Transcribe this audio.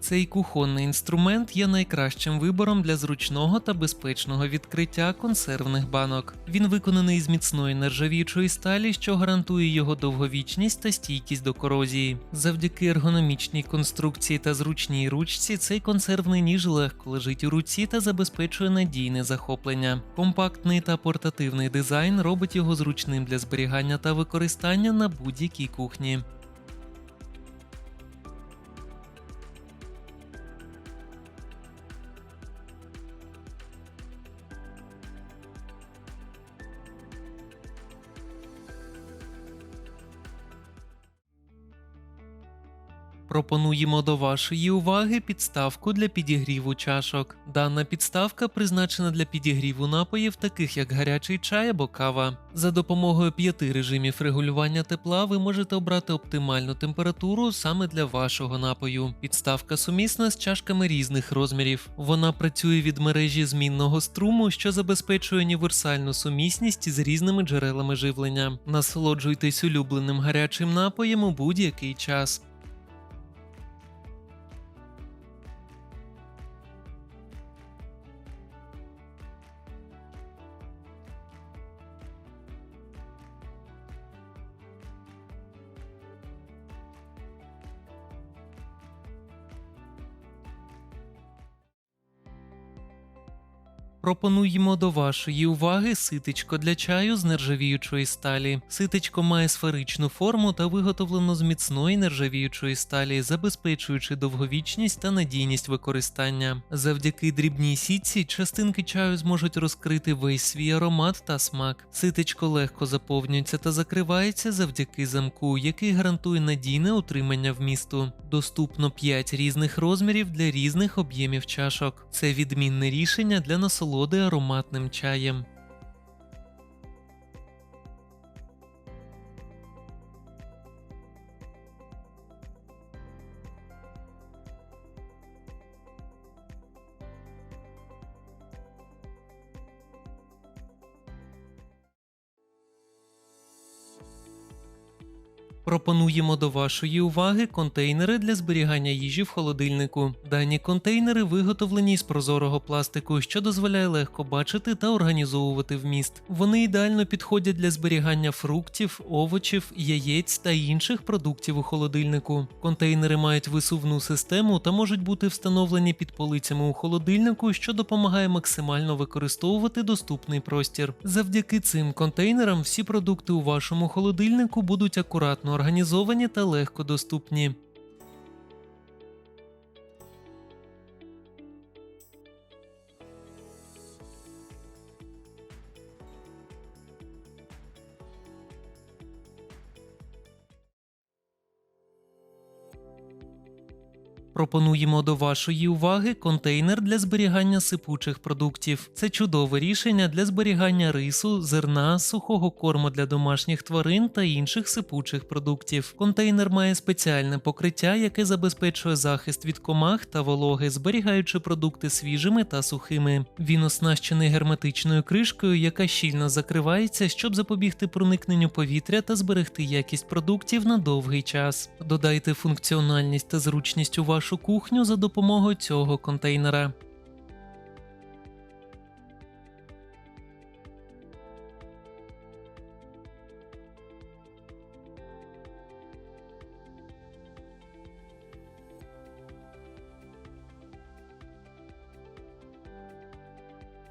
Цей кухонний інструмент є найкращим вибором для зручного та безпечного відкриття консервних банок. Він виконаний з міцної нержавіючої сталі, що гарантує його довговічність та стійкість до корозії. Завдяки ергономічній конструкції та зручній ручці цей консервний ніж легко лежить у руці та забезпечує надійне захоплення. Компактний та портативний дизайн робить його зручним для зберігання та використання на будь-якій кухні. Пропонуємо до вашої уваги підставку для підігріву чашок. Дана підставка призначена для підігріву напоїв, таких як гарячий чай або кава. За допомогою п'яти режимів регулювання тепла ви можете обрати оптимальну температуру саме для вашого напою. Підставка сумісна з чашками різних розмірів. Вона працює від мережі змінного струму, що забезпечує універсальну сумісність з різними джерелами живлення. Насолоджуйтесь улюбленим гарячим напоєм у будь-який час. Пропонуємо до вашої уваги ситечко для чаю з нержавіючої сталі. Ситечко має сферичну форму та виготовлено з міцної нержавіючої сталі, забезпечуючи довговічність та надійність використання. Завдяки дрібній сітці частинки чаю зможуть розкрити весь свій аромат та смак. Ситечко легко заповнюється та закривається завдяки замку, який гарантує надійне утримання вмісту. Доступно 5 різних розмірів для різних об'ємів чашок. Це відмінне рішення для насолоди ароматним чаєм. Пропонуємо до вашої уваги контейнери для зберігання їжі в холодильнику. Дані контейнери виготовлені з прозорого пластику, що дозволяє легко бачити та організовувати вміст. Вони ідеально підходять для зберігання фруктів, овочів, яєць та інших продуктів у холодильнику. Контейнери мають висувну систему та можуть бути встановлені під полицями у холодильнику, що допомагає максимально використовувати доступний простір. Завдяки цим контейнерам всі продукти у вашому холодильнику будуть акуратно організовані та легко доступні. Пропонуємо до вашої уваги контейнер для зберігання сипучих продуктів. Це чудове рішення для зберігання рису, зерна, сухого корму для домашніх тварин та інших сипучих продуктів. Контейнер має спеціальне покриття, яке забезпечує захист від комах та вологи, зберігаючи продукти свіжими та сухими. Він оснащений герметичною кришкою, яка щільно закривається, щоб запобігти проникненню повітря та зберегти якість продуктів на довгий час. Додайте функціональність та зручність у вашу кухню за допомогою цього контейнера.